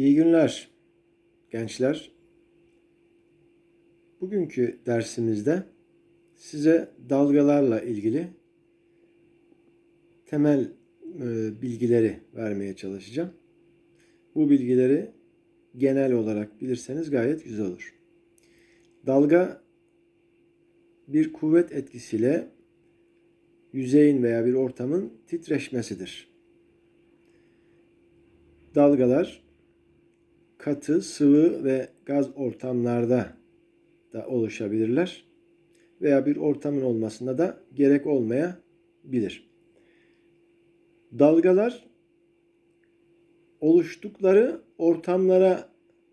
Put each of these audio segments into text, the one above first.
İyi günler gençler. Bugünkü dersimizde size dalgalarla ilgili temel e, bilgileri vermeye çalışacağım. Bu bilgileri genel olarak bilirseniz gayet güzel olur. Dalga bir kuvvet etkisiyle yüzeyin veya bir ortamın titreşmesidir. Dalgalar katı, sıvı ve gaz ortamlarda da oluşabilirler veya bir ortamın olmasına da gerek olmayabilir. Dalgalar oluştukları ortamlara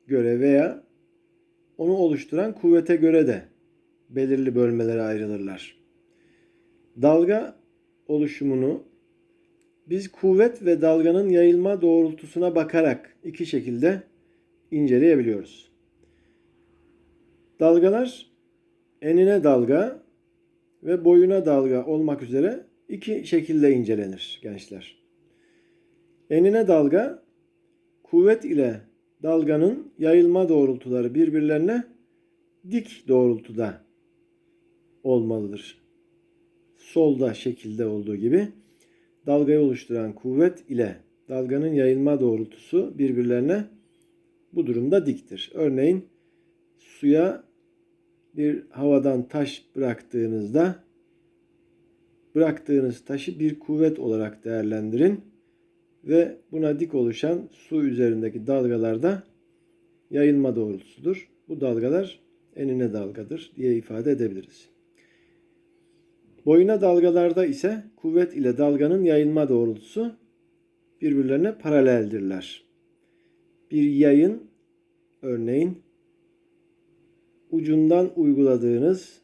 göre veya onu oluşturan kuvvete göre de belirli bölmelere ayrılırlar. Dalga oluşumunu biz kuvvet ve dalganın yayılma doğrultusuna bakarak iki şekilde inceleyebiliyoruz. Dalgalar enine dalga ve boyuna dalga olmak üzere iki şekilde incelenir gençler. Enine dalga kuvvet ile dalganın yayılma doğrultuları birbirlerine dik doğrultuda olmalıdır. Solda şekilde olduğu gibi dalgayı oluşturan kuvvet ile dalganın yayılma doğrultusu birbirlerine bu durumda diktir. Örneğin suya bir havadan taş bıraktığınızda bıraktığınız taşı bir kuvvet olarak değerlendirin ve buna dik oluşan su üzerindeki dalgalarda yayılma doğrultusudur. Bu dalgalar enine dalgadır diye ifade edebiliriz. Boyuna dalgalarda ise kuvvet ile dalganın yayılma doğrultusu birbirlerine paraleldirler. Bir yayın örneğin ucundan uyguladığınız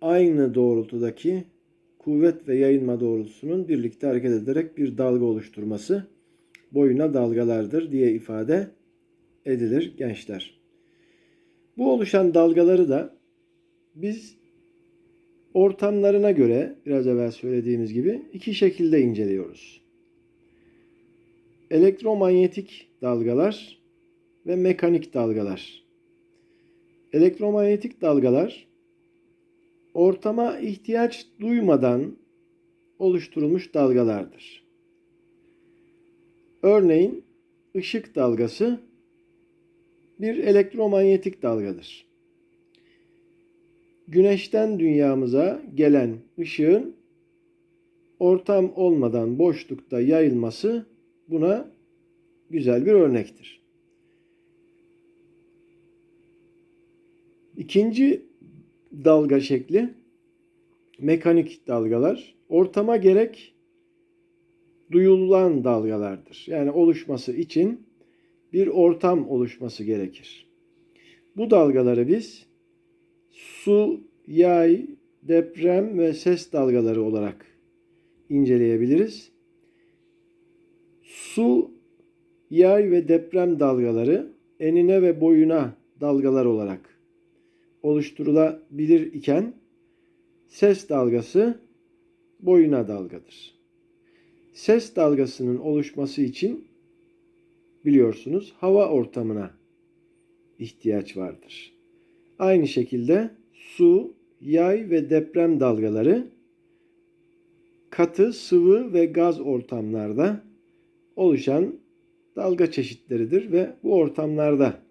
aynı doğrultudaki kuvvet ve yayılma doğrultusunun birlikte hareket ederek bir dalga oluşturması boyuna dalgalardır diye ifade edilir gençler. Bu oluşan dalgaları da biz ortamlarına göre biraz evvel söylediğimiz gibi iki şekilde inceliyoruz. Elektromanyetik dalgalar ve mekanik dalgalar. Elektromanyetik dalgalar ortama ihtiyaç duymadan oluşturulmuş dalgalardır. Örneğin ışık dalgası bir elektromanyetik dalgadır. Güneşten dünyamıza gelen ışığın ortam olmadan boşlukta yayılması buna güzel bir örnektir. İkinci dalga şekli mekanik dalgalar. Ortama gerek duyulan dalgalardır. Yani oluşması için bir ortam oluşması gerekir. Bu dalgaları biz su, yay, deprem ve ses dalgaları olarak inceleyebiliriz. Su, yay ve deprem dalgaları enine ve boyuna dalgalar olarak oluşturulabilir iken ses dalgası boyuna dalgadır. Ses dalgasının oluşması için biliyorsunuz hava ortamına ihtiyaç vardır. Aynı şekilde su, yay ve deprem dalgaları katı, sıvı ve gaz ortamlarda oluşan dalga çeşitleridir ve bu ortamlarda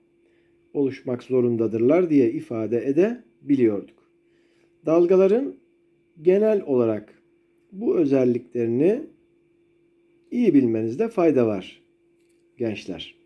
oluşmak zorundadırlar diye ifade edebiliyorduk. Dalgaların genel olarak bu özelliklerini iyi bilmenizde fayda var gençler.